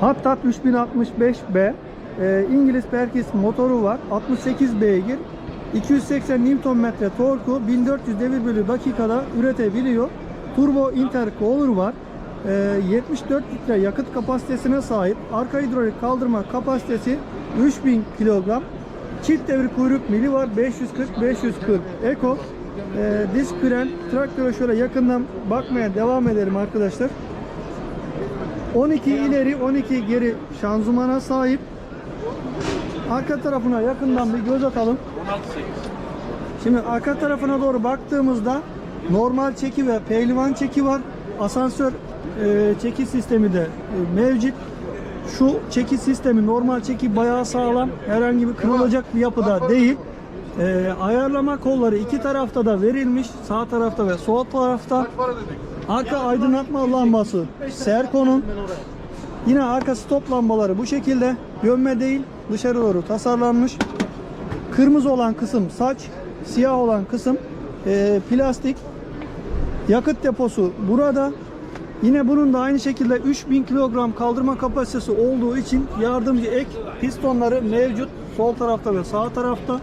Hattat 3065B e, İngiliz Perkins motoru var. 68 beygir. 280 Nm torku 1400 devir bölü dakikada üretebiliyor. Turbo intercooler var. E, 74 litre yakıt kapasitesine sahip. Arka hidrolik kaldırma kapasitesi 3000 kilogram. Çift devir kuyruk mili var. 540-540 Eko. E, disk fren. Traktöre şöyle yakından bakmaya devam edelim arkadaşlar. 12 ileri 12 geri şanzımana sahip. Arka tarafına yakından bir göz atalım. Şimdi arka tarafına doğru baktığımızda normal çeki ve pehlivan çeki var. Asansör e, çeki sistemi de e, mevcut. Şu çeki sistemi normal çeki bayağı sağlam. Herhangi bir kırılacak bir yapıda değil. E, ayarlama kolları iki tarafta da verilmiş. Sağ tarafta ve sol tarafta. Arka aydınlatma lambası Serco'nun. Yine arka stop lambaları bu şekilde. Gömme değil dışarı doğru tasarlanmış. Kırmızı olan kısım saç, siyah olan kısım e, plastik. Yakıt deposu burada. Yine bunun da aynı şekilde 3000 kilogram kaldırma kapasitesi olduğu için yardımcı ek pistonları mevcut. Sol tarafta ve sağ tarafta.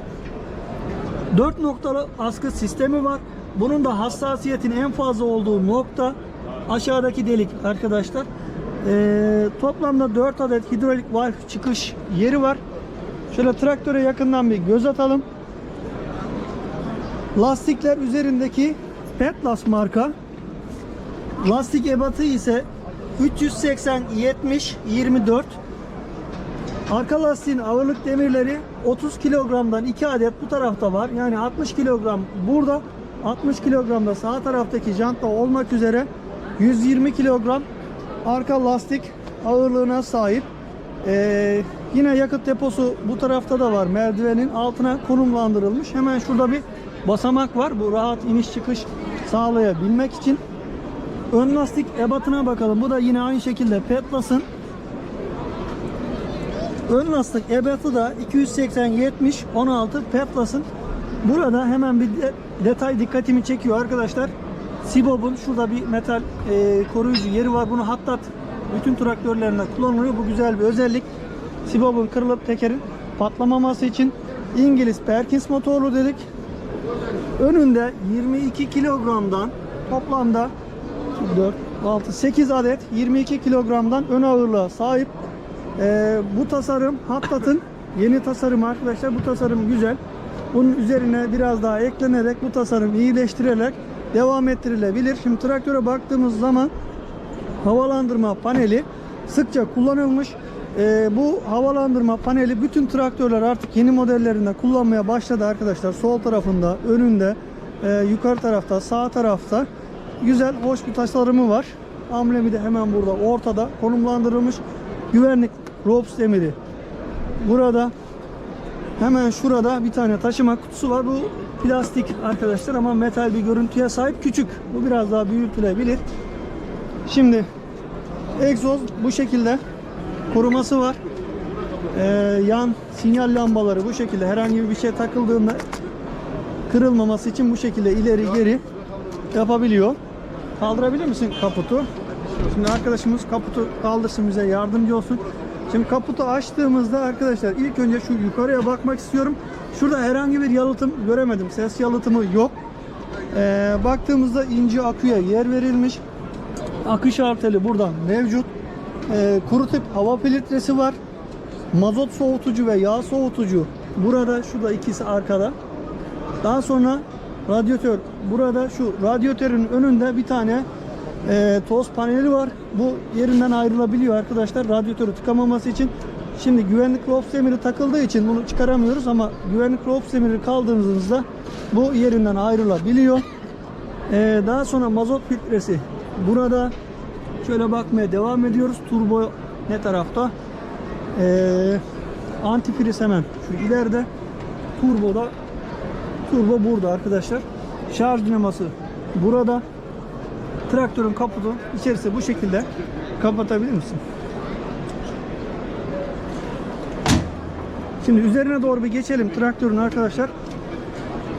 4 noktalı askı sistemi var. Bunun da hassasiyetin en fazla olduğu nokta aşağıdaki delik arkadaşlar. Ee, toplamda 4 adet hidrolik valve çıkış yeri var. Şöyle traktöre yakından bir göz atalım. Lastikler üzerindeki Petlas marka. Lastik ebatı ise 380 70 24. Arka lastiğin ağırlık demirleri 30 kilogramdan 2 adet bu tarafta var. Yani 60 kilogram burada, 60 kilogram da sağ taraftaki jantta olmak üzere 120 kilogram arka lastik ağırlığına sahip. Ee, yine yakıt deposu bu tarafta da var. Merdivenin altına konumlandırılmış. Hemen şurada bir basamak var. Bu rahat iniş çıkış sağlayabilmek için. Ön lastik ebatına bakalım. Bu da yine aynı şekilde Petlas'ın Ön lastik ebatı da 280 70 16 Petlas'ın. Burada hemen bir de- detay dikkatimi çekiyor arkadaşlar. Sibob'un şurada bir metal e, koruyucu yeri var. Bunu hattat bütün traktörlerinde kullanılıyor. Bu güzel bir özellik. Sibob'un kırılıp tekerin patlamaması için İngiliz Perkins motorlu dedik. Önünde 22 kilogramdan toplamda 4, 6, 8 adet 22 kilogramdan ön ağırlığa sahip. Ee, bu tasarım Hattat'ın yeni tasarımı arkadaşlar. Bu tasarım güzel. Bunun üzerine biraz daha eklenerek bu tasarım iyileştirilerek devam ettirilebilir. Şimdi traktöre baktığımız zaman havalandırma paneli sıkça kullanılmış. Ee, bu havalandırma paneli bütün traktörler artık yeni modellerinde kullanmaya başladı arkadaşlar. Sol tarafında, önünde, e, yukarı tarafta, sağ tarafta güzel, hoş bir tasarımı var. Amblemi de hemen burada ortada konumlandırılmış. Güvenlik ROPS demiri burada. Hemen şurada bir tane taşıma kutusu var. Bu plastik arkadaşlar ama metal bir görüntüye sahip küçük. Bu biraz daha büyütülebilir. Şimdi egzoz bu şekilde koruması var. Ee, yan sinyal lambaları bu şekilde herhangi bir şey takıldığında kırılmaması için bu şekilde ileri geri yapabiliyor. Kaldırabilir misin kaputu? Şimdi arkadaşımız kaputu kaldırsın bize yardımcı olsun. Şimdi kaputu açtığımızda arkadaşlar ilk önce şu yukarıya bakmak istiyorum. Şurada herhangi bir yalıtım göremedim. Ses yalıtımı yok. Ee, baktığımızda ince aküye yer verilmiş. Akış arteli buradan mevcut. Ee, kuru tip hava filtresi var. Mazot soğutucu ve yağ soğutucu burada. Şurada ikisi arkada. Daha sonra radyatör burada şu radyatörün önünde bir tane e, toz paneli var. Bu yerinden ayrılabiliyor arkadaşlar radyatörü tıkamaması için. Şimdi güvenlik rops demiri takıldığı için bunu çıkaramıyoruz ama güvenlik rops demiri kaldırdığınızda bu yerinden ayrılabiliyor. E, daha sonra mazot filtresi burada. Şöyle bakmaya devam ediyoruz. Turbo ne tarafta? E, antifriz hemen şu ileride. Turbo da Turbo burada arkadaşlar. Şarj dinaması burada. Traktörün kaputu içerisi bu şekilde. Kapatabilir misin? Şimdi üzerine doğru bir geçelim traktörün arkadaşlar.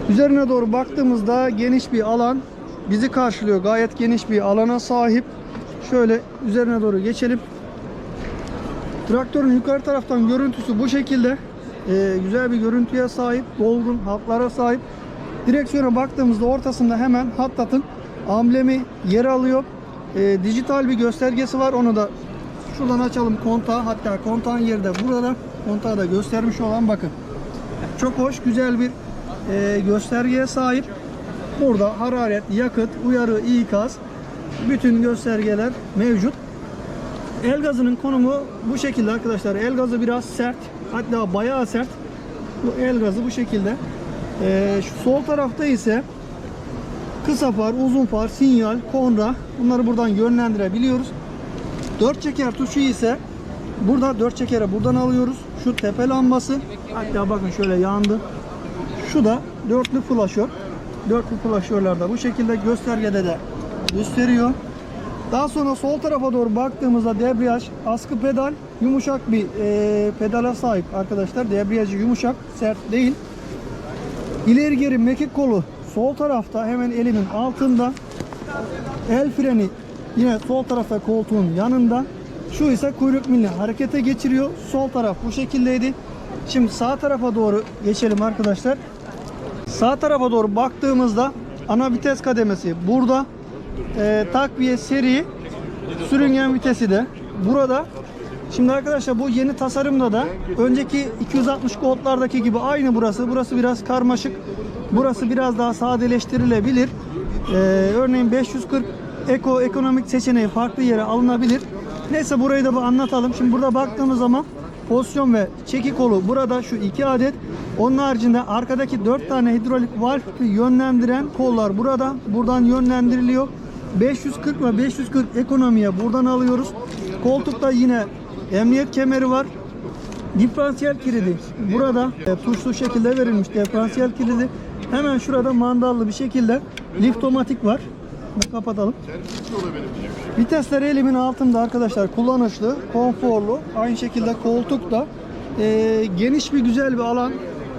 Üzerine doğru baktığımızda geniş bir alan bizi karşılıyor. Gayet geniş bir alana sahip. Şöyle üzerine doğru geçelim. Traktörün yukarı taraftan görüntüsü bu şekilde. Ee, güzel bir görüntüye sahip, dolgun hatlara sahip. Direksiyona baktığımızda ortasında hemen Hattat'ın amblemi yer alıyor. Ee, dijital bir göstergesi var. Onu da şuradan açalım kontağı. Hatta kontağın yeri de burada. Kontağı da göstermiş olan bakın. Çok hoş, güzel bir e, göstergeye sahip. Burada hararet, yakıt, uyarı, ikaz bütün göstergeler mevcut. El gazının konumu bu şekilde arkadaşlar. El gazı biraz sert. Hatta bayağı sert. Bu el gazı bu şekilde. Ee, şu sol tarafta ise kısa far, uzun far, sinyal, konra bunları buradan yönlendirebiliyoruz. Dört çeker tuşu ise burada dört çekere buradan alıyoruz. Şu tepe lambası hatta bakın şöyle yandı. Şu da dörtlü flaşör. Dörtlü flaşörler de bu şekilde göstergede de gösteriyor. Daha sonra sol tarafa doğru baktığımızda debriyaj, askı pedal, yumuşak bir e, pedala sahip arkadaşlar. Debriyajı yumuşak, sert değil. İleri geri mekik kolu sol tarafta hemen elimin altında. El freni yine sol tarafta koltuğun yanında. Şu ise kuyruk milli harekete geçiriyor. Sol taraf bu şekildeydi. Şimdi sağ tarafa doğru geçelim arkadaşlar. Sağ tarafa doğru baktığımızda ana vites kademesi burada. Ee, takviye seri sürüngen vitesi de burada. Şimdi arkadaşlar bu yeni tasarımda da önceki 260 Gold'lardaki gibi aynı burası. Burası biraz karmaşık. Burası biraz daha sadeleştirilebilir. Ee, örneğin 540 Eko ekonomik seçeneği farklı yere alınabilir. Neyse burayı da anlatalım. Şimdi burada baktığımız zaman pozisyon ve çeki kolu burada şu iki adet. Onun haricinde arkadaki 4 tane hidrolik valfi yönlendiren kollar burada. Buradan yönlendiriliyor. 540 ve 540 ekonomiye buradan alıyoruz. Koltukta yine emniyet kemeri var. Diferansiyel kilidi burada e, tuşlu şekilde verilmiş diferansiyel kilidi. Hemen şurada mandallı bir şekilde liftomatik var. Bunu kapatalım. Vitesler elimin altında arkadaşlar kullanışlı, konforlu. Aynı şekilde koltuk da e, geniş bir güzel bir alan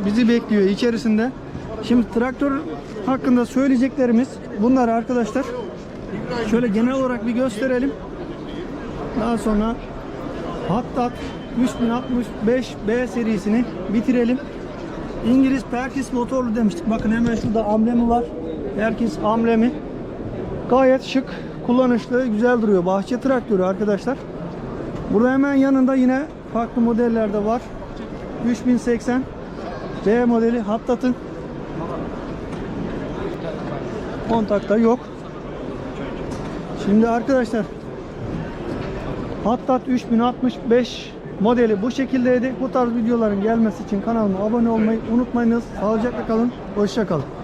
bizi bekliyor içerisinde. Şimdi traktör hakkında söyleyeceklerimiz bunlar arkadaşlar. Şöyle genel olarak bir gösterelim. Daha sonra Hattat 3065 B serisini bitirelim. İngiliz Perkins motorlu demiştik. Bakın hemen şurada amblemi var. Perkins amblemi. Gayet şık, kullanışlı, güzel duruyor. Bahçe traktörü arkadaşlar. Burada hemen yanında yine farklı modeller de var. 3080 B modeli Hattat'ın kontakta yok. Şimdi arkadaşlar Hattat 3065 modeli bu şekildeydi. Bu tarz videoların gelmesi için kanalıma abone olmayı unutmayınız. Sağlıcakla kalın. Hoşça kalın.